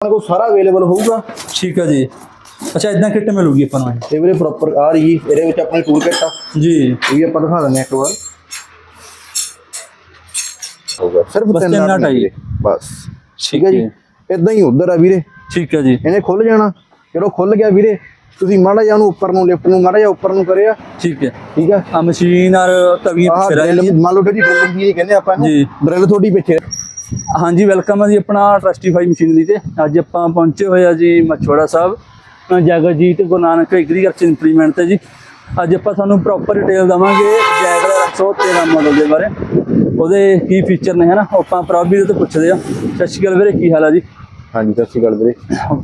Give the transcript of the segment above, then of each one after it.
ਕੋਲ ਸਾਰਾ ਅਵੇਲੇਬਲ ਹੋਊਗਾ। ਠੀਕ ਹੈ ਜੀ। ਅੱਛਾ ਇਦਾਂ ਕਿੱਟ ਮਿਲੂਗੀ ਆਪਾਂ ਨੂੰ? ਇਹ? ਵੀਰੇ ਪ੍ਰੋਪਰ ਆ ਰਹੀ ਇਹਦੇ ਵਿੱਚ ਆਪਣੀ ਟੂਲ ਕਿੱਟ ਆ। ਜੀ। ਇਹ ਵੀ ਆਪਾਂ ਦਿਖਾ ਦਿੰਦੇ ਹਾਂ ਇੱਕ ਵਾਰ। ਹੋਊਗਾ। ਸਿਰਫ ਤਿੰਨ ਨਾਟ ਆ ਬਸ। ਠੀਕ ਹੈ ਜੀ। ਇਦਾਂ ਹੀ ਉਧਰ ਆ ਵੀਰੇ। ਠੀਕ ਹੈ ਜੀ। ਇਹਨੇ ਖੁੱਲ ਜਾਣਾ। ਜਦੋਂ ਖੁੱਲ ਗਿਆ ਵੀਰੇ ਤੁਸੀਂ ਮਾੜਾ ਜਿਹਾ ਉਹਨੂੰ ਉੱਪਰ ਨੂੰ ਲਿਫਟ ਨੂੰ ਮਾੜਾ ਜਿਹਾ ਉੱਪਰ ਨੂੰ ਕਰਿਆ। ਠੀਕ ਹੈ। ਠੀਕ ਆ ਆ ਮਸ਼ੀਨ ਔਰ ਤਵੀਆਂ ਪਿੱਛੇ ਰਹਿ ਮੰਨ ਲਓ ਜਿਹੜੀ ਡਰਿਲ ਮਸ਼ੀਨ ਕਹਿੰਦੇ ਆਪਾਂ ਜੀ। ਇਹਨੂੰ ਡਰਿਲ ਤੁਹਾਡੀ ਪਿੱਛੇ। ਹਾਂਜੀ ਵੈਲਕਮ ਹੈ ਜੀ ਆਪਣਾ ਟਰਸਟੀਫਾਈ ਮਸ਼ੀਨਰੀ ਤੇ। ਅੱਜ ਆਪਾਂ ਪਹੁੰਚੇ ਹੋਏ ਆ ਜੀ ਮਛੋੜਾ ਸਾਹਿਬ ਅ, ਜਗਜੀਤ ਗੁਰੂ ਨਾਨਕ ਐਗਰੀਕਲਚਰ ਇੰਪਲੀਮੈਂਟ ਤੇ ਜੀ। ਅੱਜ ਆਪਾਂ ਤੁਹਾਨੂੰ ਪ੍ਰੋਪਰ ਡਿਟੇਲ ਦਵਾਂਗੇ ਜੈਗਰ 113 ਮਾਡਲ ਦੇ ਬਾਰੇ। ਉਹਦੇ ਕੀ ਫੀਚਰ ਨੇ ਹਨਾ? ਉਹ ਆਪਾਂ ਪ੍ਰੋਬੀ ਤੋਂ ਪੁੱਛਦੇ ਆ। ਸਤਿ ਸ਼੍ਰੀ ਅਕਾਲ ਵੀਰੇ ਕੀ ਹਾਲ ਆ ਜੀ? ਹਾਂਜੀ ਸਤਿ ਸ਼੍ਰੀ ਅਕਾਲ ਵੀਰੇ।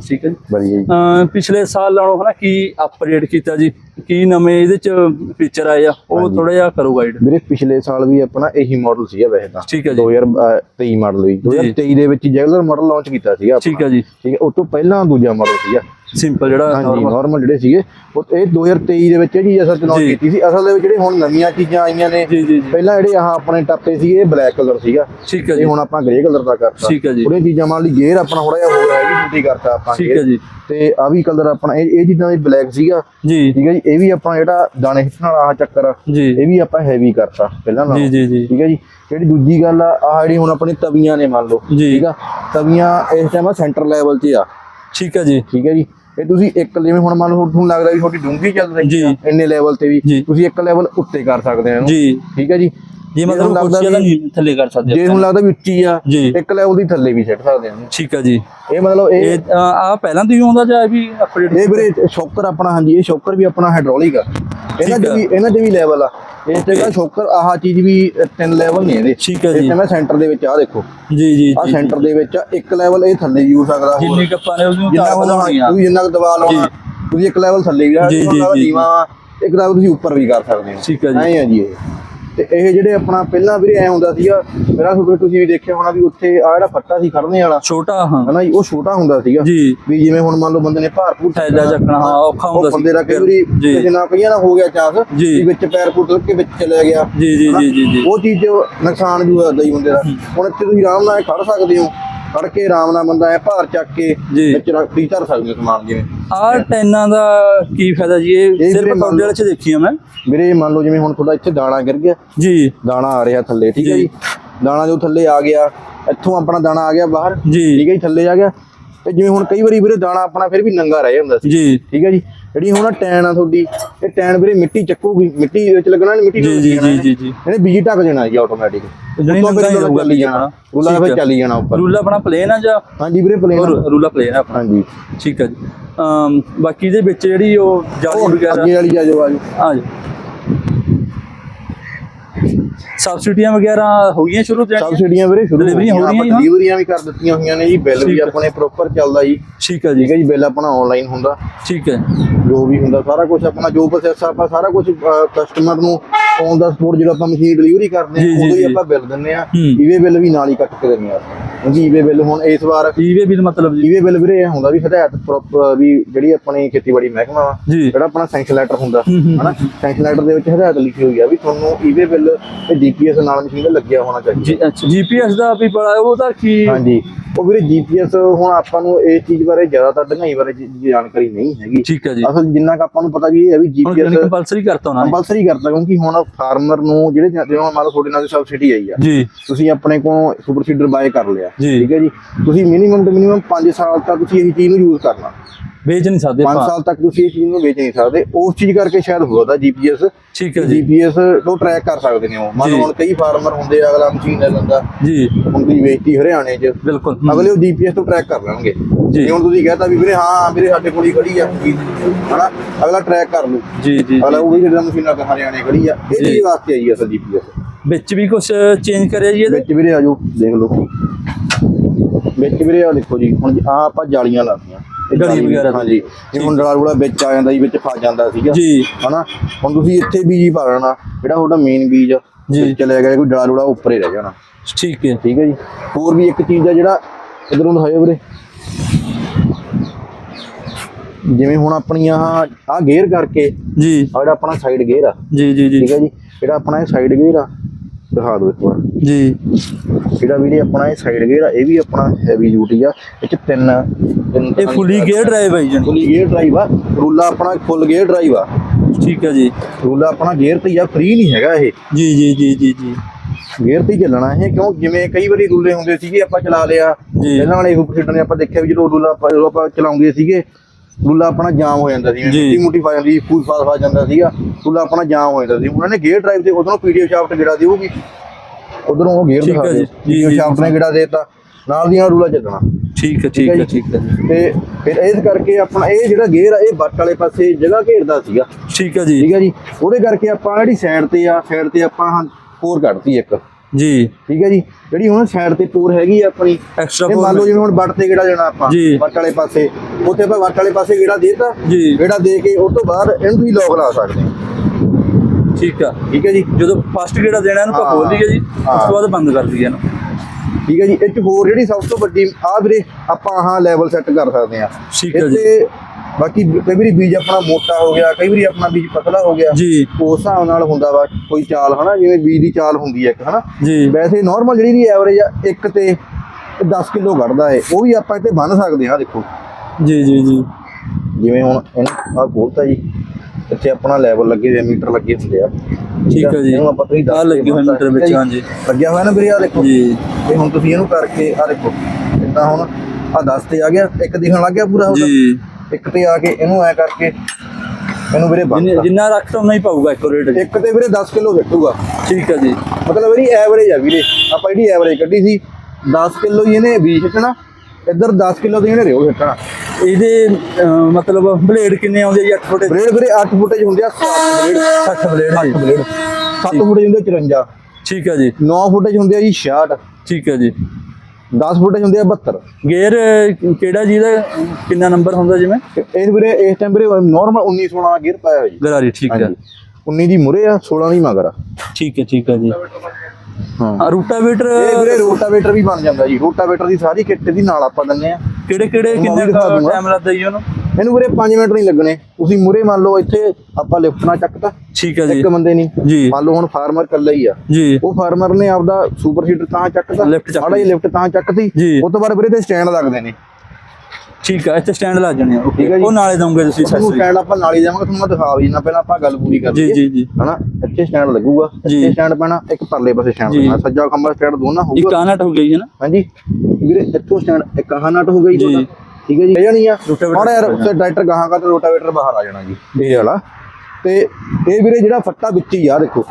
ਠੀਕ ਹੈ ਜੀ। ਵਧੀਆ ਜੀ। ਅ, ਪਿਛਲੇ ਸਾਲ ਨਾਲੋਂ ਹਨਾ ਕੀ ਅਪਡੇਟ ਕੀਤਾ ਜੀ? ਕੀ ਨਵੇਂ ਇਹਦੇ ਚ ਫੀਚਰ ਆਏ ਆ? ਉਹ ਥੋੜਾ ਜਿਹਾ ਕਰੋ ਗਾਈਡ ਵੀਰੇ ਪਿਛਲੇ ਸਾਲ ਵੀ ਆਪਣਾ ਇਹੀ ਮਾਡਲ ਸੀਗਾ ਵੈਸੇ ਤਾਂ। ਠੀਕ ਹੈ ਜੀ। 2023 ਮਾਡਲ ਵੀ 2023 ਦੇ ਵਿੱਚ ਜੈਗਲਰ ਮਾਡਲ ਲਾਂਚ ਕੀਤਾ ਸੀਗਾ ਠੀਕ ਹੈ ਜੀ। ਠੀਕ ਹੈ ਉਸ ਤੋਂ ਪਹਿਲਾਂ ਦੂਜਾ ਮਾਡਲ ਸੀਗਾ। ਸਿੰਪਲ ਜਿਹੜਾ ਹਾਂਜੀ ਨਾਰਮਲ ਜਿਹੜੇ ਸੀਗੇ ਉਹ ਇਹ 2023 ਦੇ ਵਿੱਚ ਇਹ ਚੀਜ਼ ਅਸਲ ਚ ਲਾਂਚ ਜੀ। ਕੀਤੀ ਸੀ। ਅਸਲ ਦੇ ਵਿੱਚ ਜਿਹੜੇ ਹੁਣ ਨਵੀਆਂ ਚੀਜ਼ਾਂ ਆਈਆਂ ਨੇ ਪਹਿਲਾਂ ਜਿਹੜੇ ਆਹ ਆਪਣੇ ਟੱਪੇ ਸੀ ਇਹ ਬਲੈਕ ਕਲਰ ਸੀਗਾ। ਠੀਕ ਹੈ ਇਹ ਜੀ। ਹੁਣ ਆਪਾਂ ਗ੍ਰੇ ਕਲਰ ਦਾ ਕਰਤਾ। ਠੀਕ ਹੈ ਜੀ। ਉਹਦੀਆਂ ਚੀਜ਼ਾਂ ਮੰਨ ਲਈ ਗੇਅਰ ਆਪਣਾ ਥੋੜਾ ਜਿਹਾ ਹੋਰ ਹੈਵੀ ਡਿਊਟੀ ਕਰਤਾ ਆਪਾਂ ਠੀਕ। ਹੈ ਜੀ। ਤੇ ਆ ਵੀ ਕਲਰ ਆਪਣਾ ਇਹ ਇਹ ਚੀਜ਼ਾਂ ਦੀ ਬਲੈਕ ਸੀਗਾ। ਜੀ। ਠੀਕ ਹੈ ਜੀ। ਇਹ ਵੀ ਆਪਾਂ ਜਿਹੜਾ ਦਾਣੇ ਹਿੱਟਣ ਵਾਲਾ ਆਹ ਚੱਕਰ ਆ, ਜੀ। ਇਹ ਵੀ ਆਪਾਂ ਹੈਵੀ ਕਰਤਾ ਪਹਿਲਾਂ ਨਾਲੋਂ। ਜੀ ਜੀ ਠੀਕ ਹੈ ਜੀ। ਜਿਹੜੀ ਦੂਜੀ ਗੱਲ ਆ ਆਹ ਜਿਹੜੀ ਹੁਣ ਆਪਣੀ ਤਵੀਆਂ ਨੇ ਮੰਨ ਲਓ। ਠੀਕ ਆ। ਤਵੀਆਂ ਇਸ ਟਾਈਮ ਆ ਸੈਂਟਰ ਲੈਵਲ 'ਤੇ ਆ। ਠੀਕ ਹੈ ਜੀ। ਠੀਕ ਹੈ ਜੀ। ਇਹ ਤੁਸੀਂ ਇੱਕ ਜਿਵੇਂ ਹੁਣ ਮੰਨ ਲਓ ਤੁਹਾਨੂੰ ਲੱਗਦਾ ਵੀ ਤੁਹਾਡੀ ਡੂੰਘੀ ਚੱਲ ਰਹੀ। ਆ ਇੰਨੇ ਲੈਵਲ ਤੇ ਵੀ। ਤੁਸੀਂ ਇੱਕ ਲੈਵਲ ਉੱਤੇ ਕਰ ਸਕਦੇ ਹੋ ਇਹਨੂੰ ਜੀ ਠੀਕ ਹੈ ਜੀ ਜੀ ਮਤਲਬ ਤੁਹਾਨੂੰ ਲੱਗਦਾ ਕੁਰਸੀ ਵਾਲਾ ਵੀ- ਨਹੀਂ ਥੱਲੇ ਕਰ ਸਕਦੇ ਜੇ। ਤੁਹਾਨੂੰ ਲੱਗਦਾ ਵੀ ਉੱਚੀ ਆ ਇੱਕ ਲੈਵਲ ਦੀ ਥੱਲੇ ਵੀ ਸਿੱਟ ਸਕਦੇ ਹੋ ਠੀਕ ਹੈ ਜੀ। ਇਹ ਮਤਲਬ ਇਹ ਆ ਪਹਿਲਾਂ ਤੋਂ ਹੀ ਆਉਂਦਾ ਜਾਂ ਵੀ ਅਪਡੇਟ ਇਹ ਵੀਰੇ ਸ਼ੌਕਰ ਆਪਣਾ ਹਾਂਜੀ ਇਹ ਸ਼ੌਕਰ ਵੀ ਆਪਣਾ ਹਾਈਡ੍ਰੋਲਿਕ ਆ। ਇਹਨਾਂ ਆ। ਵੀ ਇਹਨਾਂ 'ਚ ਵੀ ਲੈਵਲ ਆ। ਇਸ ਤੇ ਦਾ ਸ਼ੌਕਰ ਆਹ ਚੀਜ਼ ਵੀ ਤਿੰਨ ਲੈਵਲ ਨੇ ਇਹਦੇ। ਠੀਕ ਹੈ ਜੀ। ਮੈਂ ਸੈਂਟਰ ਦੇ ਵਿੱਚ ਆ ਦੇਖੋ। ਜੀ ਜੀ ਆ ਸੈਂਟਰ ਦੇ ਵਿੱਚ ਆ, ਇੱਕ ਲੈਵਲ ਇਹ ਥੱਲੇ ਹੋ ਸਕਦਾ ਜਿੰਨੀ ਕੱਪਾਂ ਨੇ ਉਹਨੂੰ ਜਿੰਨਾ ਵਧਾਉਣੀਆਂ ਤੁਸੀਂ ਜਿੰਨਾ ਕੁ ਦਬਾ ਲਾਉਣਾ ਤੁਸੀਂ ਇੱਕ ਲੈਵਲ ਥੱਲੇ ਵੀ ਆ ਜੀ, ਜੀ, ਜੀ। ਨੀਵਾ ਇੱਕ ਲੈਵਲ ਤੁਸੀਂ ਉੱਪਰ ਵੀ ਕਰ ਸਕਦੇ ਹੋ। ਠੀਕ ਹੈ ਜੀ। ਐਂ ਆ ਜੀ ਇਹ। ਤੇ ਇਹ ਜਿਹੜੇ ਆਪਣਾ ਪਹਿਲਾਂ ਵੀਰੇ ਐ ਹੁੰਦਾ ਸੀਗਾ ਮੇਰਾ ਸੁਪਰ ਤੁਸੀਂ ਵੀ ਦੇਖਿਆ ਹੋਣਾ ਵੀ ਉੱਥੇ ਆ ਜਿਹੜਾ ਫੱਟਾ ਸੀ ਖੜਨੇ ਵਾਲਾ ਛੋਟਾ ਹਾਂ। ਹਨਾ ਜੀ ਉਹ ਛੋਟਾ ਹੁੰਦਾ ਸੀਗਾ। ਜੀ। ਵੀ ਜਿਵੇਂ ਹੁਣ ਮੰਨ ਲਓ ਬੰਦੇ ਨੇ ਭਾਰ ਭੂਰ ਥੈਲਾ ਚੱਕਣਾ ਹਾਂ ਔਖਾ ਹੁੰਦਾ ਸੀ ਬੰਦੇ ਦਾ ਕਈ ਵਾਰੀ ਜੀ। ਕਿਸੇ ਨਾਲ ਕਈਆਂ ਨਾਲ ਹੋ ਗਿਆ ਚਾਂਸ ਜੀ। ਵੀ ਵਿੱਚ ਪੈਰ ਪੁੱਟ ਕੇ ਵਿੱਚ ਚਲੇ ਗਿਆ ਜੀ ਜੀ ਜੀ ਜੀ ਜੀ। ਉਹ ਚੀਜ਼ ਨੁਕਸਾਨ ਵੀ ਹੀ ਬੰਦੇ ਦਾ। ਹੁਣ ਇੱਥੇ ਤੁਸੀਂ ਆਰਾਮ ਨਾਲ ਖੜ ਸਕਦੇ ਹੋ। ਖੜ ਕੇ ਆਰਾਮ ਨਾਲ ਬੰਦਾ ਐ ਭਾਰ ਚੱਕ ਕੇ। ਵਿੱਚ ਰੱਖ ਧਰ ਸਕਦੇ ਹੋ ਸਮਾਨ ਜਿਵੇਂ। ਆਹ ਟੈਨਾਂ ਦਾ ਕੀ ਫਾਇਦਾ ਜੀ? ਇਹ ਸਿਰਫ ਤੁਹਾਡੇ ਵਾਲੇ ਚ ਦੇਖੀ ਆ ਮੈਂ। ਵੀਰੇ ਮੰਨ ਲਓ ਜਿਵੇਂ ਹੁਣ ਤੁਹਾਡਾ ਇੱਥੇ ਦਾਣਾ ਗਿਰ ਗਿਆ। ਜੀ। ਦਾਣਾ ਆ ਰਿਹਾ ਥੱਲੇ ਠੀਕ ਹੈ ਜੀ। ਦਾਣਾ ਜੋ ਥੱਲੇ ਆ ਗਿਆ ਇੱਥੋਂ ਆਪਣਾ ਦਾਣਾ ਆ ਗਿਆ ਬਾਹਰ। ਠੀਕ ਹੈ ਜੀ ਥੱਲੇ ਆ ਗਿਆ। ਤੇ ਜਿਵੇਂ ਹੁਣ ਕਈ ਵਾਰੀ ਵੀਰੇ ਦਾਣਾ ਆਪਣਾ ਫਿਰ ਵੀ ਨੰਗਾ ਰਹਿ ਜਾਂਦਾ ਸੀ। ਜੀ। ਠੀਕ ਹੈ ਜੀ। ਜਿਹੜੀ ਹੁਣ ਟੈਨ ਆ ਤੁਹਾਡੀ ਇਹ ਟੈਨ ਵੀਰੇ ਮਿੱਟੀ ਚੱਕੂਗੀ ਮਿੱਟੀ ਵਿੱਚ ਲੱਗਣਾ ਨਹੀਂ ਮਿੱਟੀ ਜੀ ਜੀ ਜੀ ਇਹਨੇ। ਜੀ ਜੀ। ਇਹਨੇ ਬੀਜੀ ਢੱਕ ਦੇਣਾ ਜੀ ਆਟੋਮੈਟਿਕ ਜਾਣੀ ਉੱਤੋਂ ਨੰਗਾ ਹੀ ਫਿਰ ਰਹੂਗਾ ਚੱਲੀ ਜਾਣਾ ਰੂਲਾ ਫਿਰ। ਚੱਲੀ ਜਾਣਾ ਉੱਪਰ। ਰੂਲ ਆਪਣਾ ਪਲੇਨ ਆ ਜਾਂ ਹਾਂਜੀ ਵੀਰੇ ਪਲੇਨ ਰੂਲਾ ਪਲੇਨ ਆ ਆਪਣਾ। ਹਾਂਜੀ। ਠੀਕ ਹੈ ਜੀ। ਅਮ ਬਾਕੀ ਦੇ ਵਿੱਚ ਜਿਹੜੀ ਉਹ ਜਾਲੀ ਵਗੈਰਾ ਅੱਗੇ ਵਾਲੀ ਜਾਜੋ ਆਜੋ ਆ ਜੀ ਸਬਸਿਡੀਆਂ ਵਗੈਰਾ ਹੋ ਗਈਆਂ ਸ਼ੁਰੂ ਤੇ ਸਬਸਿਡੀਆਂ ਵੀਰੇ ਸ਼ੁਰੂ Delivery ਹੋ ਰਹੀਆਂ ਹਾਂ। ਡਿਲੀਵਰੀਆਂ ਵੀ ਕਰ ਦਿੱਤੀਆਂ ਹੋਈਆਂ ਨੇ ਜੀ ਬਿੱਲ ਵੀ। ਆਪਣੇ ਪ੍ਰੋਪਰ ਚੱਲਦਾ ਜੀ ਠੀਕ ਹੈ ਜੀ ਠੀਕ ਹੈ ਜੀ ਬਿੱਲ ਆਪਣਾ ਆਨਲਾਈਨ ਹੁੰਦਾ ਠੀਕ ਹੈ ਜੋ ਵੀ ਹੁੰਦਾ ਸਾਰਾ ਕੁਝ ਆਪਣਾ ਜੋ ਪ੍ਰੋਸੈਸ ਆਪਾਂ ਸਾਰਾ ਕੁਝ ਕਸਟਮਰ ਨੂੰ ਔਨ ਦਾ ਸਪੋਰਟ ਜਦੋਂ ਆਪਾਂ ਮਸ਼ੀਨ ਡਿਲੀਵਰੀ ਕਰਦੇ ਹਾਂ ਉਦੋਂ ਹੀ। ਆਪਾਂ ਬਿੱਲ ਦਿੰਨੇ ਆ। ਈਵੇ ਬਿੱਲ ਵੀ ਨਾਲ ਹੀ ਕੱਟ ਕੇ ਦਿੰਨੇ ਆ ਈਵੇ ਬਿੱਲ ਹੁਣ ਇਸ ਵਾਰ ਈਵੇ ਬਿਲ ਮਤਲਬ ਜੀ। ਈਵੇ ਬਿੱਲ ਵੀਰੇ ਇਹ ਹੁੰਦਾ ਵੀ ਹਦਾਇਤ ਪ੍ਰੋਪਰ ਵੀ ਜਿਹੜੀ ਆਪਣੀ ਖੇਤੀਬਾੜੀ ਮਹਿਕਮਾ ਵਾ ਜੀ। ਜਿਹੜਾ ਆਪਣਾ ਸੈਂਕਸ਼ਨ ਲੈਟਰ ਹੁੰਦਾ ਹਨਾ? ਸੈਂਕਸ਼ਨ ਲੈਟਰ ਦੇ ਵਿੱਚ ਹਦਾਇਤ ਲਿਖੀ ਹੋਈ ਆ ਵੀ ਤੁਹਾਨੂੰ ਈਵੇ ਬਿੱਲ ਤੇ ਜੀਪੀਐਸ ਨਾਲ ਮਸ਼ੀਨ ਲੱਗਿਆ ਹੋਣਾ ਚਾਹੀਦਾ। ਜੀ ਅੱਛਾ। ਜੀਪੀਐਸ ਦਾ ਵੀ ਬੜਾ ਉਹ ਤਾਂ ਕੀ ਹਾਂਜੀ। ਉਹ ਵੀਰੇ ਜੀਪੀਐਸ ਹੁਣ ਆਪਾਂ ਨੂੰ ਇਸ ਚੀਜ਼ ਬਾਰੇ ਜ਼ਿਆਦਾਤਰ ਡੰਗਾਈ ਬਾਰੇ ਜਾਣਕਾਰੀ ਨਹੀਂ ਹੈਗੀ। ਠੀਕ ਹੈ ਜੀ। ਅਸਲ ਜਿੰਨਾ ਕੁ ਆਪਾਂ ਨੂੰ ਪਤਾ ਵੀ ਇਹ ਵੀ ਜੀਪੀਐਸ ਕੰਪਲਸਰੀ ਕਰਤਾ ਉਹਨਾਂ ਨੇ। ਕੰਪਲਸਰੀ ਕਰਤਾ ਕਿਉਂਕਿ ਹੁਣ ਫਾਰਮਰ ਨੂੰ ਜਿਹੜੇ ਜਿਵੇਂ ਮੰਨ ਲਓ ਤੁਹਾਡੇ ਨਾਲ ਸਬਸਿਡੀ ਆਈ ਆ। ਜੀ। ਤੁਸੀਂ ਆਪਣੇ ਕੋਲ ਸੁਪਰ ਸੀਡਰ ਬਾਏ ਕਰ ਲਿਆ। ਠੀਕ ਹੈ ਜੀ। ਤੁਸੀਂ ਮਿਨੀਮਮ ਤੋਂ ਮਿਨੀਮਮ 5 ਸਾਲ ਤੱਕ ਤੁਸੀਂ ਇਹ ਚੀਜ਼ ਨੂੰ ਯੂਜ਼ ਕਰਨਾ। ਵੇਚ ਨਹੀਂ ਸਕਦੇ 5 ਆਪਾਂ। ਸਾਲ ਤੱਕ ਤੁਸੀਂ ਇਹ ਚੀਜ਼ ਨੂੰ ਵੇਚ ਨਹੀਂ ਸਕਦੇ। ਉਸ ਚੀਜ਼ ਕਰਕੇ ਸ਼ਾਇਦ ਹੋਦਾ ਜੀਪੀਐਸ ਠੀਕ ਹੈ ਜੀ। ਜੀਪੀਐਸ ਤੋਂ ਟਰੈਕ ਕਰ ਸਕਦੇ ਨੇ ਉਹ। ਮੰਨ ਲਓ ਕਈ ਫਾਰਮਰ ਹੁੰਦੇ ਆ ਅਗਲਾ ਮਸ਼ੀਨ ਲੈ ਲੈਂਦਾ। ਜੀ। ਤੁਸੀਂ ਵੇਚਤੀ ਹਰਿਆਣੇ 'ਚ। ਬਿਲਕੁਲ ਅਗਲੇ ਉਹ ਜੀਪੀਐਸ ਤੋਂ ਟਰੈਕ ਕਰ ਲੈਣਗੇ। ਜੀ। ਹੁਣ ਤੁਸੀਂ ਕਹਤਾ ਵੀ ਵੀਰੇ ਹਾਂ ਵੀਰੇ ਸਾਡੇ ਕੋਲ ਹੀ ਖੜੀ ਆ ਮਸ਼ੀਨ ਹਨਾ? ਅਗਲਾ ਟਰੈਕ ਕਰ ਲੂ ਜੀ ਜੀ ਅਗਲਾ ਉਹ ਵੀ ਜਿਹੜਾ ਮਸ਼ੀਨ ਆ ਹਰਿਆਣੇ ਖੜੀ ਆ। ਇਹ। ਚੀਜ਼ ਵਾਸਤੇ ਆਈ ਅਸਲ ਜੀਪੀਐਸ ਵਿੱਚ ਵੀ ਕੁਝ ਚੇਂਜ ਕਰਿਆ ਜੀ ਇਹਦੇ? ਵਿੱਚ ਵੀਰੇ ਆਜੋ ਦੇਖ ਲਓ। ਵਿੱਚ ਵੀਰੇ ਆ ਦੇਖੋ ਜੀ। ਹੁਣ ਆ ਆਪਾਂ ਜਾਲੀਆਂ ਲਾਤੀਆਂ ਜਾਲੀ ਵਗੈਰਾ ਹਾਂਜੀ। ਜੇ ਹੁਣ ਡੂਲਾ ਵਿੱਚ ਆ ਜਾਂਦਾ ਜੀ ਵਿੱਚ ਫਸ ਜਾਂਦਾ ਸੀਗਾ। ਜੀ। ਹਨਾ? ਹੁਣ ਤੁਸੀਂ ਇੱਥੇ ਬੀਜ ਪਾ ਲੈਣਾ ਜਿਹੜਾ ਤੁਹਾਡਾ ਮੇਨ ਬੀਜ ਆ, ਜੀ। ਵਿੱਚ ਚਲੇ ਗਿਆ ਕੋਈ ਡੂਲਾ ਉੱਪਰ ਹੀ ਰਹਿ ਜਾਣਾ। ਠੀਕ ਹੈ। ਠੀਕ ਹੈ ਜੀ? ਹੋਰ ਵੀ ਇੱਕ ਚੀਜ਼ ਆ ਜਿਹੜਾ ਇਧਰੋਂ ਦਿਖਾਇਓ ਵੀਰੇ। ਜਿਵੇਂ ਹੁਣ ਆਪਣੀ ਆਹ ਆ ਗੇਅਰ ਕਰਕੇ ਜੀ। ਆ ਜਿਹੜਾ ਆਪਣਾ ਸਾਈਡ ਗੇਅਰ ਆ। ਜੀ ਜੀ ਜੀ। ਠੀਕ ਹੈ ਜੀ? ਜਿਹੜਾ ਆਪਣਾ ਇਹ ਸਾਈਡ ਗੇਅਰ ਆ ਦਿਖਾ ਦਿਓ ਇੱਕ ਵਾਰ। ਜੀ। ਜਿਹੜਾ ਵੀਰੇ ਆਪਣਾ ਇਹ ਸਾਈਡ ਗੇਅਰ ਆ ਇਹ ਵੀ ਆਪਣਾ ਹੈਵੀ ਡਿਊਟੀ ਆ। ਇਹ ਚ ਤਿੰਨ ਤਿੰਨ ਇਹ ਫੁੱਲੀ ਗੇਅਰ ਡਰਾਈਵ ਹੈ ਜੀ ਫੁੱਲੀ ਗੇਅਰ ਡਰਾਈਵ ਆ। ਰੂਲਾ ਆਪਣਾ ਫੁੱਲ ਗੇਅਰ ਡਰਾਈਵ ਆ। ਠੀਕ ਹੈ ਜੀ। ਰੂਲਾ ਆਪਣਾ ਗੇਅਰ ਤੇ ਹੀ ਆ ਫ੍ਰੀ ਨਹੀਂ ਹੈਗਾ ਇਹ। ਜੀ ਜੀ ਜੀ ਜੀ ਜੀ। ਗੇਅਰ ਤੇ ਹੀ ਚੱਲਣਾ ਇਹ ਕਿਉਂ? ਜਿਵੇਂ ਕਈ ਵਾਰੀ ਰੂਲੇ ਹੁੰਦੇ ਸੀਗੇ ਆਪਾਂ ਚਲਾ ਲਿਆ। ਜੀ। ਇਹਨਾਂ ਵਾਲੇ ਹੁੱਪ ਨੇ ਆਪਾਂ ਦੇਖਿਆ ਵੀ ਜਦੋਂ ਰੂਲਾ ਆਪਾਂ ਚਲਾਉਂਦੇ ਸੀਗੇ ਰੂਲਾ ਆਪਣਾ ਜਾਮ ਹੋ ਜਾਂਦਾ ਸੀ। ਮਿੱਟੀ ਮੁੱਟੀ ਫਾ ਜਾਂਦੀ ਫੂਲ ਫਾਸ ਫਾ ਜਾਂਦਾ ਸੀਗਾ ਰੂਲਾ ਆਪਣਾ ਜਾਮ ਹੋ ਜਾਂਦਾ ਸੀ। ਉਹਨਾਂ ਨੇ ਗੇਅਰ ਡਰਾਈਵ ਤੇ ਉਧਰੋਂ ਪੀਡੀਓ ਸ਼ਾਫਟ ਗਿੜਾ ਦੇਊਗੀ। ਉਧਰੋਂ ਉਹ ਗੇਅਰ ਠੀਕ ਦਿਖਾ ਹੈ ਦੇ ਪੀਡੀਓ ਸ਼ਾਫਟ ਨੇ ਗਿੜਾ ਦੇਤਾ। ਨਾਲ ਦੀਆਂ ਰੂਲਾ ਚੱਲਣਾ। ਠੀਕ ਹੈ ਠੀਕ ਹੈ ਠੀਕ ਹੈ। ਤੇ ਫਿਰ ਇਸ ਕਰਕੇ ਆਪਣਾ ਇਹ ਜਿਹੜਾ ਗੇਅਰ ਆ ਇਹ ਬੱਟ ਵਾਲੇ ਪਾਸੇ ਜਗ੍ਹਾ ਘੇਰਦਾ ਸੀਗਾ। ਠੀਕ ਹੈ ਜੀ। ਠੀਕ ਹੈ ਜੀ। ਉਹਦੇ ਕਰਕੇ ਆਪਾਂ ਜਿਹੜੀ ਸਾਈਡ ਤੇ ਆ ਸਾਈਡ ਤੇ ਆਪਾਂ ਪੋਰ ਕੱਢਤੀ ਇੱਕ। ਜੀ ਠੀਕ ਹੈ ਜੀ ਜਿਹੜੀ ਹੁਣ ਸਾਈਡ ਤੇ ਪੋਰ ਹੈਗੀ ਆ ਆਪਣੀ ਐਕਸਟਰਾ ਇਹ ਮੰਨ ਲਓ ਜਿਵੇਂ ਹੁਣ ਬੱਟ ਤੇ ਗੇੜਾ ਜਾਣਾ ਆਪਾਂ। ਬੱਟ ਵਾਲੇ ਪਾਸੇ ਉੱਥੇ ਆਪਾਂ ਬੱਟ ਵਾਲੇ ਪਾਸੇ ਗੇੜਾ ਦੇਤਾ ਗੇੜਾ ਦੇ ਕੇ ਉਸ ਤੋਂ ਬਾਅਦ ਇਹਨੂੰ ਤੁਸੀਂ ਲੋਕ ਲਾ ਸਕਦੇ। ਠੀਕ ਆ ਠੀਕ ਹੈ ਜੀ ਜਦੋਂ ਫਸਟ ਗੇੜਾ ਦੇਣਾ ਇਹਨੂੰ ਆਪਾਂ। ਖੋਲ ਦਈਏ ਜੀ ਉਸ। ਤੋਂ ਬਾਅਦ ਬੰਦ ਕਰ ਦਈਏ ਇਹਨੂੰ ਠੀਕ ਹੈ ਜੀ ਇਹ 'ਚ ਹੋਰ ਜਿਹੜੀ ਸਭ ਤੋਂ ਵੱਡੀ ਆ ਵੀਰੇ ਆਪਾਂ ਆਹ ਲੈਵਲ ਸੈੱਟ ਕਰ ਸਕਦੇ ਆ ਠੀਕ ਹੈ ਜੀ। ਬਾਕੀ ਕਈ ਵਾਰੀ ਬੀਜ ਆਪਣਾ ਮੋਟਾ ਹੋ ਗਿਆ ਕਈ ਵਾਰੀ ਆਪਣਾ ਬੀਜ ਪਤਲਾ ਹੋ ਗਿਆ ਜੀ। ਉਸ ਹਿਸਾਬ ਨਾਲ ਹੁੰਦਾ ਵਾ ਕੋਈ ਚਾਲ ਹਨਾ? ਜਿਵੇਂ ਬੀਜ ਦੀ ਚਾਲ ਹੁੰਦੀ ਹੈ ਇੱਕ ਹਨਾ? ਜੀ। ਵੈਸੇ ਨਾਰਮਲ ਜਿਹੜੀ ਦੀ ਐਵਰੇਜ ਆ ਇੱਕ ਤੇ 10 ਕਿਲੋ ਕੱਢਦਾ ਹੈ ਉਹ ਵੀ ਆਪਾਂ ਇੱਥੇ ਬੰਨ ਸਕਦੇ ਹਾਂ ਦੇਖੋ। ਜੀ ਜੀ ਜੀ। ਜਿਵੇਂ ਹੁਣ ਇਹਨੂੰ ਆ ਖੋਲਤਾ ਜੀ ਇੱਥੇ ਆਪਣਾ ਲੈਵਲ ਲੱਗੇ ਹੋਏ ਮੀਟਰ ਲੱਗੇ ਹੁੰਦੇ ਆ। ਠੀਕ ਹੈ ਜੀ। ਇਹਨੂੰ ਆਪਾਂ ਤੁਸੀਂ ਆਹ ਲੱਗੇ ਹੋਏ ਮੀਟਰ ਵਿੱਚ, ਹਾਂਜੀ। ਲੱਗਿਆ ਹੋਇਆ ਨਾ ਵੀਰੇ ਆ ਦੇਖੋ? ਜੀ। ਤੇ ਹੁਣ ਤੁਸੀਂ ਇਹਨੂੰ ਕਰਕੇ ਆ ਦੇਖੋ ਇਦਾਂ ਹੁਣ ਆ 10 ਤੇ ਆ ਗਿਆ ਇੱਕ ਦਿਖਣ ਲੱਗ ਗਿਆ ਪੂਰਾ ਉਹਦਾ। ਜੀ। ਇੱਕ ਤੇ ਆ ਕੇ ਇਹਨੂੰ ਐ ਕਰਕੇ ਇਹਨੂੰ ਵੀਰੇ ਜਿੰਨੇ- ਜਿੰਨਾ ਰੱਖਤਾ ਉਨਾ ਹੀ ਪਾਊਗਾ ਇੱਕ ਰੇਟ ਜੀ। ਇੱਕ ਤੇ ਵੀਰੇ 10 ਕਿਲੋ ਵੇਖੂਗਾ ਠੀਕ ਹੈ ਜੀ। ਮਤਲਬ ਇਹਦੀ ਐਵਰੇਜ ਆ ਵੀਰੇ। ਆਪਾਂ ਜਿਹੜੀ ਐਵਰੇਜ ਕੱਢੀ ਸੀ 10 ਕਿਲੋ ਹੀ ਇਹਨੇ ਬੀਜ ਛੱਟਣਾ ਇੱਧਰ 10 ਕਿਲੋ ਦੇ ਇਹਨੇ ਰਿਓ ਛੱਟਣਾ। ਇਹਦੇ ਅਹ, ਮਤਲਬ ਬਲੇਡ ਕਿੰਨੇ ਆਉਂਦੇ ਜੀ 8 ਫੁੱਟ? ਬਲੇਡ ਵੀਰੇ 8 ਫੁੱਟ ਚ ਹੁੰਦੇ ਆ 7 ਬਲੇਡ 60 ਬਲੇਡ 8 ਬਲੇਡ 7 ਫੁੱਟ ਚ ਹੁੰਦੇ ਆ 54 ਠੀਕ ਹੈ ਜੀ। 9 ਫੁੱਟ ਚ ਹੁੰਦੇ ਆ ਜੀ 66 ਠੀਕ ਹੈ ਜੀ। 10 ਫੁੱਟ ਚ ਹੁੰਦੇ ਆ 72 ਗੇਅਰ ਕਿਹੜਾ ਜੀ ਦਾ ਕਿੰਨਾ ਨੰਬਰ ਹੁੰਦਾ ਜਿਵੇਂ? ਇਹ ਵੀਰੇ ਇਸ ਟਾਈਮ ਵੀਰੇ ਨਾਰਮਲ 19 16 ਦਾ ਗੇਅਰ ਪਾਇਆ ਹੋਇਆ ਜੀ। ਗਰਾਰੀ ਠੀਕ ਹੈ। ਹਾਂਜੀ। 19 ਦੀ ਮੁਰੇ ਆ 16 ਦੀ ਮਗਰ ਆ। ਠੀਕ ਹੈ ਠੀਕ ਹੈ ਜੀ। ਹਾਂ। ਰੂਟਾਵੇਟਰ ਇਹ ਵੀਰੇ ਰੋਟਾਵੇਟਰ ਵੀ ਬਣ ਜਾਂਦਾ ਜੀ। ਰੋਟਾਵੇਟਰ ਦੀ ਸਾਰੀ ਕਿੱਟ ਦੀ ਨਾਲ ਆਪਾਂ ਦਿੰਨੇ ਆ ਕਿਹੜੇ ਕਿਹੜੇ ਮੈਂ ਕਿੰਨੇ ਵੀ ਦਿਖਾ ਦੂੰਗਾ। ਟਾਈਮ ਲੱਗਦਾ ਜੀ ਉਹਨੂੰ? ਇਹਨੂੰ ਵੀਰੇ 5 ਮਿੰਟ ਨਹੀਂ ਲੱਗਣੇ। ਤੁਸੀਂ ਮੁਰੇ ਮੰਨ ਲਓ ਇੱਥੇ ਆਪਾਂ ਲਿਫਟ ਨਾਲ ਚੱਕਤਾ। ਠੀਕ ਹੈ ਜੀ। ਇੱਕ ਬੰਦੇ ਨਹੀਂ ਜੀ। ਮੰਨ ਲਓ ਹੁਣ ਫਾਰਮਰ ਇਕੱਲਾ ਹੀ ਆ। ਜੀ। ਉਹ ਫਾਰਮਰ ਨੇ ਆਪਦਾ ਸੁਪਰ ਸੀਟਰ ਤਾਂ ਚੱਕਤਾ। Lift ਚੱਕ ਹੀ ਲਿਫਟ ਤਾਂ ਚੱਕਤੀ। ਜੀ। ਉਸ ਤੋਂ ਬਾਅਦ ਵੀਰੇ ਤੇ ਸਟੈਂਡ ਲੱਗਦੇ ਨੇ। ਠੀਕ ਹੈ ਇੱਥੇ ਸਟੈਂਡ ਲੱਗ ਜਾਣੇ ਆ ਠੀਕ ਜੀ। ਉਹ ਨਾਲੇ ਦਊਂਗੇ ਤੁਸੀਂ ਤੁਹਾਨੂੰ accessory। ਸਟੈਂਡ ਆਪਾਂ ਨਾਲ ਹੀ ਦੇਵਾਂਗੇ ਤੁਹਾਨੂੰ ਮੈਂ ਦਿਖਾ ਵੀ ਪਹਿਲਾਂ ਆਪਾਂ ਗੱਲ ਪੂਰੀ ਕਰ ਜੀ ਲਈਏ ਜੀ ਜੀ। ਹਨਾ ਇੱਥੇ ਸਟੈਂਡ ਲੱਗੂਗਾ ਜੀ। ਇੱਥੇ ਸਟੈਂਡ ਪੈਣਾ ਇੱਕ ਪਰਲੇ ਪਾਸੇ ਸਟੈਂਡ ਜੀ। ਪੈਣਾ ਸੱਜਾ ਖੰਬਾ ਸਟੈਂਡ ਦੋਨਾਂ ਇੱਕ ਹੋਊਗਾ ਆਨਟ ਹੋ ਗਈ ਹੈ ਨਾ? ਹਾਂਜੀ। ਵੀਰੇ ਇੱਥੋਂ ਸਟੈਂਡ ਇੱਕ ਆਹ ਨਟ ਹੋ ਗਈ ਜੀ। ਤੁਹਾਡਾ। ਠੀਕ ਹੈ ਜੀ। ਇਹ ਜਾਣੀ ਆ Rotavator ਮਾੜਾ ਯਾਰ ਉੱਤੇ ਡਾਇਰੈਕਟਰ ਗਾਹਾਂ ਕਾ ਤੇ ਰੋਟਾਵੇਟਰ ਬਾਹਰ ਆ ਜਾਣਾ ਜੀ। ਇਹ ਵਾਲਾ। ਤੇ ਇਹ ਵੀਰੇ ਜਿਹੜਾ ਫੱਟਾ ਵਿੱਚ ਹੀ ਆ ਦੇਖੋ।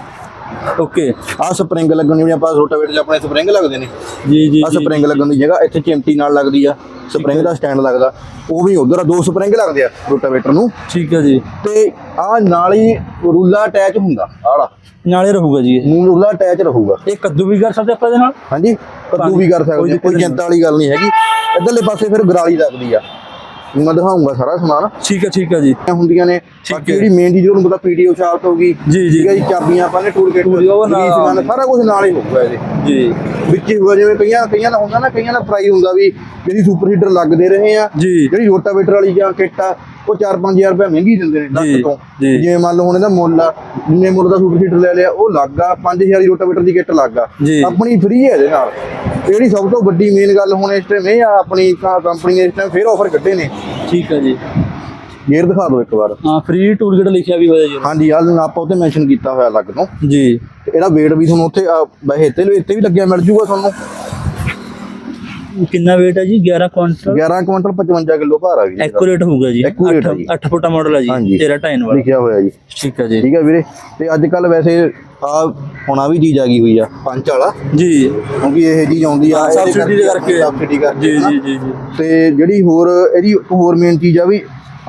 ਓਕੇ। ਆਹ ਸਪਰਿੰਗ ਲੱਗਣ ਜਿਵੇਂ ਆਪਾਂ ਰੋਟਾਵੇਟਰ 'ਚ ਆਪਣੇ ਸਪਰਿੰਗ ਲੱਗਦੇ ਨੇ। ਜੀ ਜੀ ਆ ਸਪਰਿੰਗ ਲੱਗਣ ਦੀ ਜਗ੍ਹਾ ਇੱਥੇ ਚਿਮਟੀ ਨਾਲ ਲੱਗਦੀ ਆ। ਸਪਰਿੰਗ ਦਾ ਸਟੈਂਡ ਲੱਗਦਾ। ਉਹ ਵੀ ਉਧਰ ਆ ਦੋ ਸਪਰਿੰਗ ਲੱਗਦੇ ਆ ਰੋਟਾਵੇਟਰ ਨੂੰ। ਠੀਕ ਹੈ ਜੀ। ਤੇ ਆ ਨਾਲ ਹੀ ਰੂਲਾ ਅਟੈਚ ਹੁੰਦਾ ਆੜਾ ਨਾਲੇ ਰਹੂਗਾ ਜੀ ਇਹ। ਰੂਲਾ ਅਟੈਚ ਰਹੂਗਾ। ਇਹ ਕੱਦੂ ਵੀ ਕਰ ਸਕਦੇ ਆਪਾਂ ਇਹਦੇ ਨਾਲ? ਹਾਂਜੀ ਕੱਦੂ ਵੀ ਕਰ ਸਕਦੇ ਆ, ਕੋਈ ਚਿੰਤਾ ਵਾਲੀ ਗੱਲ ਨਹੀਂ ਹੈਗੀ। ਇਧਰਲੇ ਪਾਸੇ ਫਿਰ ਗਰਾਲੀ ਲੱਗਦੀ ਆ। ਮੈਂ ਦਿਖਾਉਂਗਾ ਸਾਰਾ ਸਮਾਨ। ਠੀਕ ਹੈ ਠੀਕ ਹੈ ਜੀ। ਹੁੰਦੀਆਂ ਨੇ ਬਾਕੀ ਹੈ। ਜਿਹੜੀ ਮੇਨ ਚੀਜ਼ ਉਹਨੂੰ ਪਤਾ ਪੀਡੀਓ ਸ਼ਾਫਟ ਹੋਗੀ ਜੀ, ਜੀ। ਠੀਕ ਹੈ ਜੀ ਚਾਬੀਆਂ ਆਪਾਂ ਨੇ ਟੂਲ ਕਿਟ ਨਾਲ- ਸਾਰਾ ਕੁਝ ਨਾਲ ਹੀ ਹੋਊਗਾ ਇਹਦੇ ਜੀ। ਵਿੱਚ ਹੀ ਹੋਊਗਾ ਜਿਵੇਂ ਕਈਆਂ ਕਈਆਂ ਦਾ ਹੁੰਦਾ ਨਾ ਕਈਆਂ ਦਾ ਪ੍ਰਾਈਸ ਹੁੰਦਾ ਵੀ ਜਿਹੜੀ ਸੁਪਰ ਹੀਟਰ ਲੱਗ ਦੇ ਰਹੇ ਆ ਜੀ। ਜਿਹੜੀ ਰੋਟਾਵੇਟਰ ਵਾਲੀ ਜਾਂ ਕਿੱਟ ਆ ਉਹ 4-5000 ਰੁਪਏ ਮਹਿੰਗੀ ਦਿੰਦੇ ਨੇ ਲੱਖ ਤੋਂ। ਜਿਵੇਂ ਮੰਨ ਲਓ ਹੁਣ ਇਹਦਾ ਮੁੱਲ ਆ ਜਿੰਨੇ ਮੁੱਲ ਦਾ ਸੁਪਰ ਹੀਟਰ ਲੈ ਲਿਆ ਉਹ ਲੱਗਾ 5000 ਦੀ ਰੋਟਾਵੇਟਰ ਦੀ ਕਿੱਟ ਲੱਗਾ ਜੀ। ਆਪਣੀ ਫ੍ਰੀ ਹੈ ਇਹਦੇ ਨਾਲ। ਜਿਹੜੀ ਸਭ ਤੋਂ ਵੱਡੀ ਮੇਨ ਗੱਲ ਹੁਣ ਇਸ ਟਾਈਮ ਇਹ ਆ ਆਪਣੀ ਕੰਪਨੀ ਨੇ ਇਸ ਟਾਈਮ ਫੇਰ ਆਫਰ ਕੱਢੇ ਨੇ। ਠੀਕ ਹੈ ਜੀ। ਗੇਅਰ ਦਿਖਾ ਦਿਓ ਇੱਕ ਵਾਰ। ਹਾਂ ਫ੍ਰੀ ਟੂਲ ਕਿਟ ਲਿਖਿਆ ਵੀ ਹੋਇਆ ਜੀ। ਹਾਂਜੀ ਆਹ ਆਪਾਂ ਉੱਤੇ ਮੈਂਸ਼ਨ ਕੀਤਾ ਹੋਇਆ ਅਲੱਗ ਤੋਂ। ਜੀ। ਇਹਦਾ weight ਵੀ ਤੁਹਾਨੂੰ ਉੱਥੇ ਆ, ਵੈਸੇ ਇੱਥੇ ਵੀ ਲੱਗਿਆ ਮਿਲ ਜੂਗਾ ਤੁਹਾਨੂੰ। ਕਿੰਨਾ weight ਹੈ ਜੀ? 11 ਕੁਇੰਟਲ? 11 ਕੁਇੰਟਲ 55 ਕਿਲੋ ਭਾਰ ਆ ਇਹਦਾ। ਐਕੂਰੇਟ ਹੋਊਗਾ ਜੀ। Accurate ਹੈ ਜੀ। 8 ਫੁੱਟਾ ਮਾਡਲ ਹੈ ਜੀ ਹਾਂਜੀ। 13 ਟਾਈਨ ਵਾਲਾ। ਲਿਖਿਆ ਹੋਇਆ ਜੀ। ਠੀਕ ਹੈ ਜੀ। ਠੀਕ ਹੈ ਵੀਰੇ। ਤੇ ਅੱਜ ਕੱਲ ਵੈਸੇ ਆ ਹੁਣਾ ਵੀ ਚੀਜ਼ ਆ ਗਈ ਹੋਈ ਆ ਪੰਚ ਵਾਲਾ। ਜੀ। ਕਿਉਂਕਿ ਇਹ ਚੀਜ਼ ਆਉਂਦੀ ਆ ਸਬਸਿਡੀ ਦੇ ਕਰਕੇ ਸਬਸਿਡੀ ਕਰਕੇ ਜੀ। ਜੀ ਜੀ ਤੇ ਜਿਹੜੀ ਹੋਰ ਇਹਦੀ ਹੋਰ ਮੇਨ ਚੀਜ਼ ਆ ਵੀ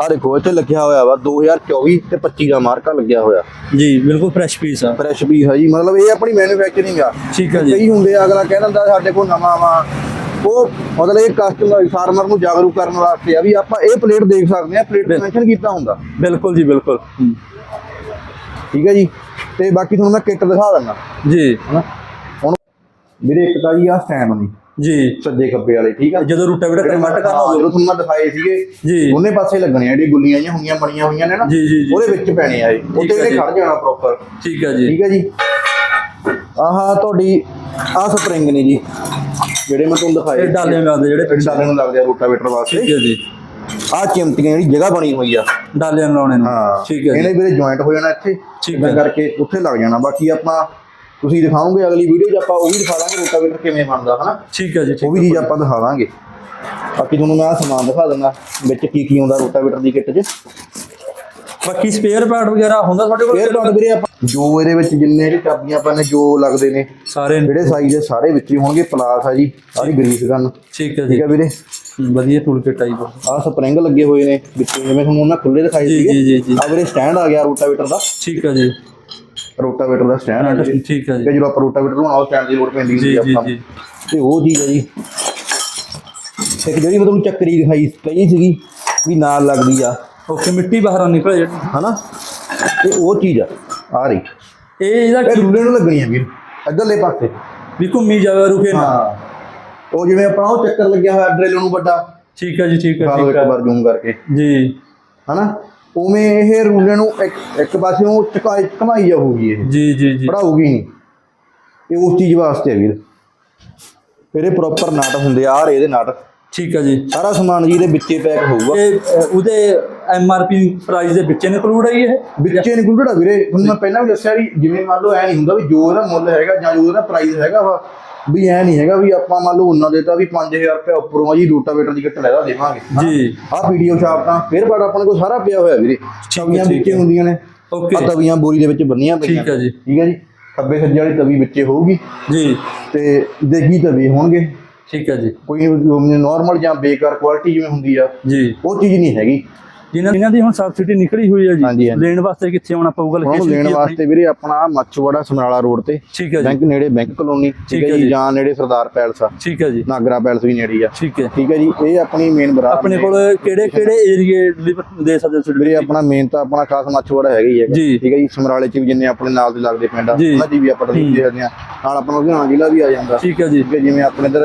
ਆ ਦੇਖੋ ਇੱਥੇ ਲੱਗਿਆ ਹੋਇਆ ਵਾ 2024 ਤੇ 25 ਦਾ ਮਾਰਕਾ ਲੱਗਿਆ ਹੋਇਆ। ਜੀ ਬਿਲਕੁਲ ਫਰੈਸ਼ ਪੀਸ ਆ। ਫਰੈਸ਼ ਵੀ ਹੈ ਜੀ। ਮਤਲਬ ਇਹ ਆਪਣੀ ਮੈਨੂਫੈਕਚਰਿੰਗ ਆ। ਠੀਕ ਹੈ ਜੀ। ਕਈ ਹੁੰਦੇ ਆ ਅਗਲਾ ਕਹਿ ਦਿੰਦਾ ਸਾਡੇ ਕੋਲ ਨਵਾਂ ਵਾ ਉਹ ਮਤਲਬ ਇਹ ਕਸਟਮਰ ਫਾਰਮਰ ਨੂੰ ਜਾਗਰੂਕ ਕਰਨ ਵਾਸਤੇ ਆ ਵੀ ਆਪਾਂ ਇਹ ਪਲੇਟ ਦੇਖ ਸਕਦੇ ਆ ਪਲੇਟ ਮੈਂਸ਼ਨ ਕੀਤਾ ਹੁੰਦਾ। ਬਿਲਕੁਲ ਜੀ ਬਿਲਕੁਲ। ਠੀਕ ਹੈ ਜੀ? ਤੇ ਬਾਕੀ ਤੁਹਾਨੂੰ ਮੈਂ ਕਿੱਟ ਦਿਖਾ ਦਿੰਦਾ। ਜੀ। ਹੁਣ ਵੀਰੇ ਇੱਕ ਤਾਂ ਜੀ ਆ ਸਟੈਂਡ ਨਹੀਂ ਜੀ। ਸੱਜੇ ਖੱਬੇ ਵਾਲੇ ਠੀਕ ਆ? ਜਦੋਂ ਰੂਟਾਵੇਟਰ ਜਿਹੜੇ ਕਨਵਰਟ ਕਰਨਾ ਹੋਵੇ ਜਦੋਂ ਤੁਹਾਨੂੰ ਮੈਂ ਦਿਖਾਏ ਸੀਗੇ। ਜੀ। ਦੋਨੇ ਪਾਸੇ ਲੱਗਣੇ ਆ ਜਿਹੜੀ ਗੁੱਲੀਆਂ ਜਿਹੀਆਂ ਹੋਈਆਂ ਬਣੀਆਂ ਹੋਈਆਂ ਨੇ ਨਾ ਜੀ ਜੀ ਉਹਦੇ ਵਿੱਚ ਪੈਣੇ ਆ ਇਹ। ਉੱਤੇ ਇਹਨੇ। ਖੜ ਜਾਣਾ ਪ੍ਰੋਪਰ ਠੀਕ ਹੈ ਜੀ। ਠੀਕ ਹੈ ਜੀ? ਆਹ ਤੁਹਾਡੀ ਆਹ ਸਪਰਿੰਗ ਨੇ ਜੀ। ਜਿਹੜੇ ਮੈਂ ਤੁਹਾਨੂੰ ਦਿਖਾਏ ਇਹ ਡਾਲੇ ਮਿਲਦੇ ਜਿਹੜੇ ਜਿਹੜੇ ਡਾਲੇ ਨੂੰ ਲੱਗਦੇ ਆ ਰੋਟਾਵੇਟਰ ਵਾਸਤੇ। ਠੀਕ ਹੈ ਜੀ। ਆਹ ਚਿਮਟੀਆਂ ਜਿਹੜੀ ਜਗ੍ਹਾ ਬਣੀ ਹੋਈ ਆ। ਡਾਲਿਆਂ ਨੂੰ ਲਾਉਣੇ ਨੂੰ। ਹਾਂ। ਠੀਕ ਹੈ ਜੀ। ਇਹਨੇ ਵੀਰੇ ਜੁਆਇੰਟ ਹੋ ਜਾਣਾ ਇੱਥੇ। ਠੀਕ ਹੈ। ਕਰਕੇ ਉੱਥੇ ਲੱਗ ਜਾਣਾ। ਬਾਕੀ ਆਪਾਂ ਤੁਸੀਂ ਦਿਖਾਓਗੇ ਅਗਲੀ ਵੀਡੀਓ 'ਚ ਆਪਾਂ ਉਹ ਵੀ ਦਿਖਾ ਦਾਂਗੇ ਰੋਟਾਵੇਟਰ ਕਿਵੇਂ ਬਣਦਾ ਹਨਾ? ਠੀਕ ਹੈ ਜੀ ਉਹ ਠੀਕ ਵੀ ਚੀਜ਼ ਆਪਾਂ ਦਿਖਾ ਦਾਂਗੇ। ਬਾਕੀ ਤੁਹਾਨੂੰ ਮੈਂ ਆਹ ਸਮਾਨ ਦਿਖਾ ਦਿੰਦਾ ਵਿੱਚ ਕੀ ਕੀ ਆਉਂਦਾ ਰੋਟਾਵੇਟਰ ਦੀ ਕਿੱਟ 'ਚ। ਬਾਕੀ ਸਪੇਅਰ ਪਾਰਟ ਵਗੈਰਾ ਹੁੰਦਾ ਤੁਹਾਡੇ ਕੋਲ? ਫੇਰ ਤੁਹਾਨੂੰ ਵੀਰੇ ਆਪਾਂ ਜੋ ਇਹਦੇ ਵਿੱਚ ਜਿੰਨੇ ਵੀ ਚਾਬੀਆਂ ਆਪਾਂ ਨੇ ਜੋ ਲੱਗਦੇ ਨੇ ਸਾਰੇ ਨੇ। ਜਿਹੜੇ ਸਾਈਜ਼ ਦੇ ਸਾਰੇ ਵਿੱਚ ਹੀ ਹੋਣਗੇ ਪਲਾਸ ਆ ਜੀ ਸਾਰੀ ਗਰੀਸ ਗਨ ਠੀਕ ਹੈ ਠੀਕ ਜੀ। ਹੈ ਵੀਰੇ? ਵਧੀਆ ਟੂਲ ਕਿਟ ਬੋ ਆਹ ਸਪਰਿੰਗ ਲੱਗੇ ਹੋਏ ਨੇ ਵਿੱਚ ਜਿਵੇਂ ਤੁਹਾਨੂੰ ਮੈਂ ਖੁੱਲੇ ਦਿਖਾਈ ਜੀ, ਸੀਗੇ। ਜੀ, ਜੀ, ਜੀ। ਆਹ ਵੀਰੇ ਸਟੈਂਡ ਆ ਗਿਆ ਰੋਟਾਵੇਟਰ ਦਾ। ਠੀਕ ਹੈ ਜੀ। ਰੋਟਾਵੇਟਰ ਦਾ ਸਟੈਂਡ ਆ ਵੀਰੇ। ਠੀਕ ਹੈ ਜੀ। ਜਦੋਂ ਆਪਾਂ ਰੋਟਾਵੇਟਰ ਨੂੰ ਆਉ ਸਟੈਂਡ ਦੀ ਲੋੜ ਪੈਂਦੀ ਜੀ ਜੀ ਆ ਆਪਾਂ ਜੀ। ਨੂੰ। ਤੇ ਉਹ ਚੀਜ਼ ਹੈ ਜੀ। ਇੱਕ ਜਿਹੜੀ ਮੈਂ ਤੁਹਾਨੂੰ ਚੱਕਰੀ ਦਿਖਾਈ ਕਹੀ ਸੀਗੀ ਵੀ ਨਾਲ ਲੱਗਦੀ ਆ। ਓਕੇ ਮਿੱਟੀ ਬਾਹਰ ਨਿਕਲ ਜਿਹੜੀ ਹਨਾ? ਤੇ ਉਹ ਚੀਜ਼ ਆ। ਆ ਰਹੀ। ਇਹ ਇਹਦਾ ਇਹ ਰੂਲੇ ਨੂੰ ਲੱਗਣੀ ਆ ਵੀਰ। ਇੱਧਰਲੇ ਪਾਸੇ। ਵੀ ਘੁੰਮੀ ਜਾਵੇ ਰੁਕੇ ਨਾ। ਹਾਂ। ਉਹ ਜਿਵੇਂ ਆਪਣਾ ਉਹ ਚੱਕਰ ਲੱਗਿਆ ਹੋਇਆ ਡਰਿਲ ਨੂੰ ਵੱਡਾ। ਠੀਕ ਹੈ ਜੀ ਠੀਕ ਹੈ ਠੀਕ ਇੱਕ ਹੈ ਵਾਰ ਜ਼ੂਮ ਕਰਕੇ। ਜੀ। ਹਨਾ? ਉਵੇਂ ਇਹ ਰੂਲੇ ਨੂੰ ਇੱਕ ਇੱਕ ਪਾਸਿਓਂ ਚਕਾਈ ਘਮਾਈ ਜਾਊਗੀ ਇਹ। ਜੀ ਜੀ ਜੀ। ਪੜਾਊਗੀ ਨਹੀਂ। ਇਹ ਉਸ ਚੀਜ਼ ਵਾਸਤੇ ਆ ਵੀਰ। ਇਹਦੇ ਪ੍ਰੋਪਰ ਨਟ ਹੁੰਦੇ ਆ ਰਹੇ ਇਹਦੇ ਨਟ ਠੀਕ ਹੈ ਜੀ। ਸਾਰਾ ਸਮਾਨ ਜੀ ਇਹਦੇ ਵਿੱਚੇ ਪੈਕ ਹੋਊਗਾ। ਇਹ ਅ, ਉਹਦੇ ਐਮ ਆਰ ਪੀ ਪ੍ਰਾਈਸ ਦੇ ਵਿੱਚ ਇਨਕਲੂਡ ਹੈ ਜੀ ਇਹ? ਵਿੱਚੇ ਇਨਕਲੂਡਡ ਆ ਵੀਰੇ। ਤੁਹਾਨੂੰ ਮੈਂ ਪਹਿਲਾਂ ਵੀ ਦੱਸਿਆ ਵੀ ਜਿਵੇਂ ਮੰਨ ਲਓ ਐ ਨਹੀਂ ਹੁੰਦਾ ਵੀ ਜੋ ਇਹਦਾ ਮੁੱਲ ਹੈਗਾ ਜਾਂ ਜੋ ਇਹਦਾ ਪ੍ਰਾਈਸ ਹੈਗਾ ਵਾ ਵੀ ਐ ਨਹੀਂ ਹੈਗਾ ਵੀ ਆਪਾਂ ਮੰਨ ਲਓ ਉਹਨਾਂ ਦੇ ਤਾਂ ਵੀ 5000 ਰੁਪਏ ਉੱਪਰੋਂ ਆ ਜੀ ਰੋਟਾਵੇਟਰ ਦੀ ਕਿੱਟ ਲੈਦਾ ਦੇਵਾਂਗੇ। ਜੀ। ਆਹ ਪੀਡੀਐਫ ਛਾਪ ਤਾਂ ਫਿਰ ਬਾਅਦ ਆਪਣੇ ਕੋਲ ਸਾਰਾ ਪਿਆ ਹੋਇਆ ਵੀਰੇ। ਤਵੀਆਂ ਠੀਕ ਵਿੱਚੇ ਹੈ। ਹੁੰਦੀਆਂ ਨੇ। ਓਕੇ। ਆ ਤਵੀਆਂ ਬੋਰੀ ਦੇ ਵਿੱਚ ਬੰਨੀਆਂ ਪਈਆਂ। ਠੀਕ ਹੈ ਜੀ। ਠੀਕ ਹੈ ਜੀ। ਖੱਬੇ ਸੱਜੇ ਵਾਲੀ ਤਵੀ ਵਿੱਚੇ ਹੋਊਗੀ। ਜੀ। ਤੇ ਦੇਗੀ ਤਵੀ ਹੋਣਗੇ। ਠੀਕ ਹੈ ਜੀ। ਕੋਈ ਨਾਰਮਲ ਜਾਂ ਬੇਕਾਰ ਕੁਆਲਿਟੀ ਜਿਵੇਂ ਹੁੰਦੀ ਆ ਜੀ। ਉਹ ਚੀਜ਼ ਨਹੀਂ ਹੈਗੀ। ਜਿਨ੍ਹਾਂ ਇਹਨਾਂ ਦੀ ਹੁਣ ਸਬਸਿਡੀ ਨਿਕਲੀ ਹੋਈ ਹੈ ਜੀ। ਲੈਣ ਵਾਸਤੇ ਕਿੱਥੇ ਆਉਣਾ ਪਊਗਾ ਲੋਕੇਸ਼ਨ ਲੈਣ ਵਾਸਤੇ ਵੀਰੇ ਆਪਣਾ ਮੱਛਵਾੜਾ ਸਮਰਾਲਾ ਰੋਡ ਤੇ ਠੀਕ ਹੈ ਜੀ। ਬੈਂਕ ਨੇੜੇ ਬੈਂਕ ਕਲੋਨੀ ਠੀਕ ਹੈ ਜੀ ਜਾਂ। ਨੇੜੇ ਸਰਦਾਰ ਪੈਲਸ ਆ। ਠੀਕ ਹੈ ਜੀ। ਨਾਗਰਾ ਪੈਲਸ ਵੀ ਨੇੜੇ ਹੀ ਆ। ਠੀਕ ਹੈ। ਠੀਕ ਹੈ ਜੀ ਇਹ ਆਪਣੀ ਮੇਨ ਬਰਾਤ ਆਪਣੇ ਕੋਲ ਕਿਹੜੇ ਕਿਹੜੇ ਏਰੀਏ ਦੇ ਸਕਦੇ ਹੋ ਵੀਰੇ ਆਪਣਾ ਮੇਨ ਤਾਂ ਆਪਣਾ ਖਾਸ ਮੱਛਵਾੜਾ ਹੈਗਾ ਹੀ ਜੀ। ਠੀਕ ਹੈ ਜੀ ਸਮਰਾਲੇ ਚ ਵੀ ਜਿੰਨੇ ਆਪਣੇ ਨਾਲ ਦੇ ਲੱਗਦੇ ਪਿੰਡ। ਉਹਨਾਂ ਦੀ ਵੀ ਆਪਾਂ ਡਿਲੀਵਰੀ ਦੇ ਸਕਦੇ ਆ ਨਾਲ ਆਪਣਾ ਲੁਧਿਆਣਾ ਜ਼ਿਲ੍ਹਾ ਵੀ ਆ ਜਾਂਦਾ। ਠੀਕ ਹੈ ਜੀ। ਹੈ ਜਿਵੇਂ ਆਪਣੇ ਇਧਰ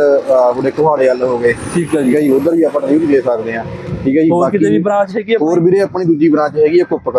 ਬੁੜੇ ਕੁਹਾੜੇ ਵੱਲ ਹੋ ਗਏ। ਠੀਕ ਹੈ ਜੀ। ਹੈ ਉਧਰ ਵੀ ਆਪਾਂ ਡਿਲੀਵਰੀ ਦੇ ਸਕਦੇ ਆ ਠੀਕ ਹੈ ਜੀ ਹੋਰ ਕਿਤੇ ਵੀ ਬ੍ਰਾਂਚ ਹੈਗੀ ਹੋਰ ਵੀਰੇ ਆਪਣੀ ਦੂਜੀ ਬ੍ਰਾਂਚ ਹੈਗੀ ਹੈ ਕੁੱਪ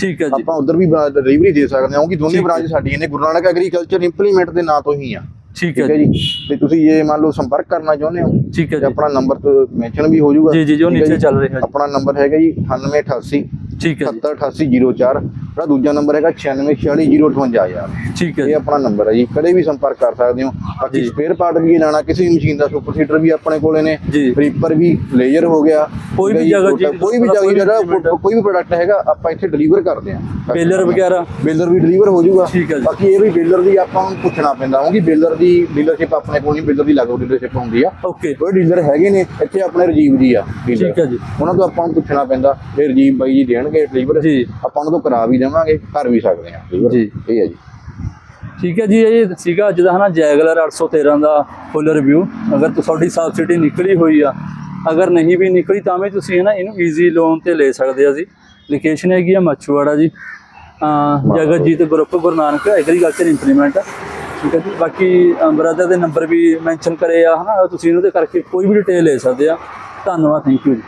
ਠੀਕ ਹੈ ਜੀ। ਆਪਾਂ ਉਧਰ ਵੀ ਡਿਲੀਵਰੀ ਦੇ ਸਕਦੇ ਹਾਂ ਕਿਉਂਕਿ ਦੋਨੇ ਬ੍ਰਾਂਚ ਸਾਡੀਆਂ ਨੇ ਗੁਰੂ ਨਾਨਕ ਐਗਰੀਕਲਚਰ ਇੰਪਲੀਮੈਂਟ ਦੇ ਨਾਂ ਤੋਂ ਹੀ ਆ। ਠੀਕ ਹੈ ਜੀ। ਤੇ ਤੁਸੀਂ ਇਹ ਮੰਨ ਲਓ ਸੰਪਰਕ ਕਰਨਾ ਚਾਹੁੰਦੇ ਹੋ ਠੀਕ ਹੈ ਜੀ। ਆਪਣਾ ਨੰਬਰ ਤੇ ਮੈਂਸ਼ਨ ਵੀ ਹੋ ਜਾਊਗਾ। ਜੀ ਜੀ ਜੋ ਨੀਚੇ ਚੱਲ ਰਿਹਾ ਆਪਣਾ ਨੰਬਰ ਹੈਗਾ ਜੀ 9888 ਠੀਕ ਹੈ 78804 ਦਾ ਦੂਜਾ ਨੰਬਰ ਹੈਗਾ 9646058058 ਠੀਕ ਹੈ ਇਹ ਆਪਣਾ ਨੰਬਰ ਹੈ ਜੀ ਕਦੇ ਵੀ ਸੰਪਰਕ ਕਰ ਸਕਦੇ ਹੋ। ਬਾਕੀ ਸਪੇਅਰ ਪਾਰਟ ਵੀ ਲੈਣਾ ਕਿਸੇ ਵੀ ਮਸ਼ੀਨ ਦਾ ਸੁਪਰ ਸੀਟਰ ਵੀ ਆਪਣੇ ਕੋਲੇ ਨੇ ਰੀਪਰ ਵੀ ਲੇਜ਼ਰ ਹੋ ਗਿਆ ਕੋਈ ਵੀ ਜਗ੍ਹਾ ਕੋਈ ਵੀ ਜਗ੍ਹਾ ਜਿਹੜਾ ਕੋਈ ਵੀ ਪ੍ਰੋਡਕਟ ਹੈਗਾ ਆਪਾਂ ਇੱਥੇ ਡਿਲੀਵਰ ਕਰਦੇ ਆ ਬੇਲਰ ਵਗੈਰਾ। ਬੇਲਰ ਵੀ ਡਿਲੀਵਰ ਹੋ ਜਾਊਗਾ। ਬਾਕੀ ਇਹ ਵੀ ਬੇਲਰ ਦੀ ਆਪਾਂ ਨੂੰ ਪੁੱਛਣਾ ਪੈਂਦਾ ਕਿਉਂਕਿ ਬੇਲਰ ਦੀ ਡੀਲਰਸ਼ਿਪ ਆਪਣੇ ਕੋਲ ਨਹੀਂ ਬੇਲਰ ਦੀ ਲਾਗੋ ਡੀਲਰਸ਼ਿਪ ਹੁੰਦੀ ਆ। ਕੋਈ ਡੀਲਰ ਹੈਗੇ ਨੇ ਇੱਥੇ ਆਪਣੇ ਰਜੀਵ ਜੀ ਆ ਠੀਕ ਹੈ ਜੀ। ਉਹਨਾਂ ਤੋਂ ਆਪਾਂ ਨੂੰ ਪੁੱਛਣਾ ਪੈਂਦਾ ਫਿਰ ਰਜੀਵ ਬਾਈ ਜੀ ਦੇਣਗੇ ਡਿਲੀਵਰ ਆਪਾਂ ਉਹਨਾਂ ਤੋਂ ਕਰਾ ਵੀ ਦੇਵਾਂਗੇ ਕਰ ਵੀ ਸਕਦੇ deliver। ਜੀ। ਇਹ ਹੈ ਜੀ। ਠੀਕ ਹੈ ਜੀ ਇਹ ਸੀਗਾ ਅੱਜ ਦਾ ਹਨਾ ਜੈਗਲਰ 813 ਦਾ ਫੁੱਲ ਰਿਵਿਊ ਅਗਰ ਤੁਹਾਡੀ ਸਬਸਿਡੀ ਨਿਕਲੀ ਹੋਈ ਆ ਅਗਰ ਨਹੀਂ ਵੀ ਨਿਕਲੀ ਤਾਂ ਵੀ ਤੁਸੀਂ ਨਾ ਇਹਨੂੰ ਈਜ਼ੀ ਲੋਨ ਤੇ ਲੈ ਸਕਦੇ ਆ ਜੀ। ਲੋਕੇਸ਼ਨ ਹੈਗੀ ਆ ਮੱਛੂਵਾੜਾ ਜੀ। ਅਹ Jagatjit group Guru Nanak agriculture implement ਠੀਕ ਹੈ ਜੀ ਬਾਕੀ ਬ੍ਰਦਰ ਦੇ ਨੰਬਰ ਵੀ ਮੈਂਸ਼ਨ ਕਰੇ ਆ ਹਨਾ ਤੁਸੀਂ ਇਹਨਾਂ ਦੇ ਕਰਕੇ ਕੋਈ ਵੀ ਡਿਟੇਲ ਲੈ ਸਕਦੇ ਆ। ਧੰਨਵਾਦ ਥੈਂਕ ਯੂ ਜੀ।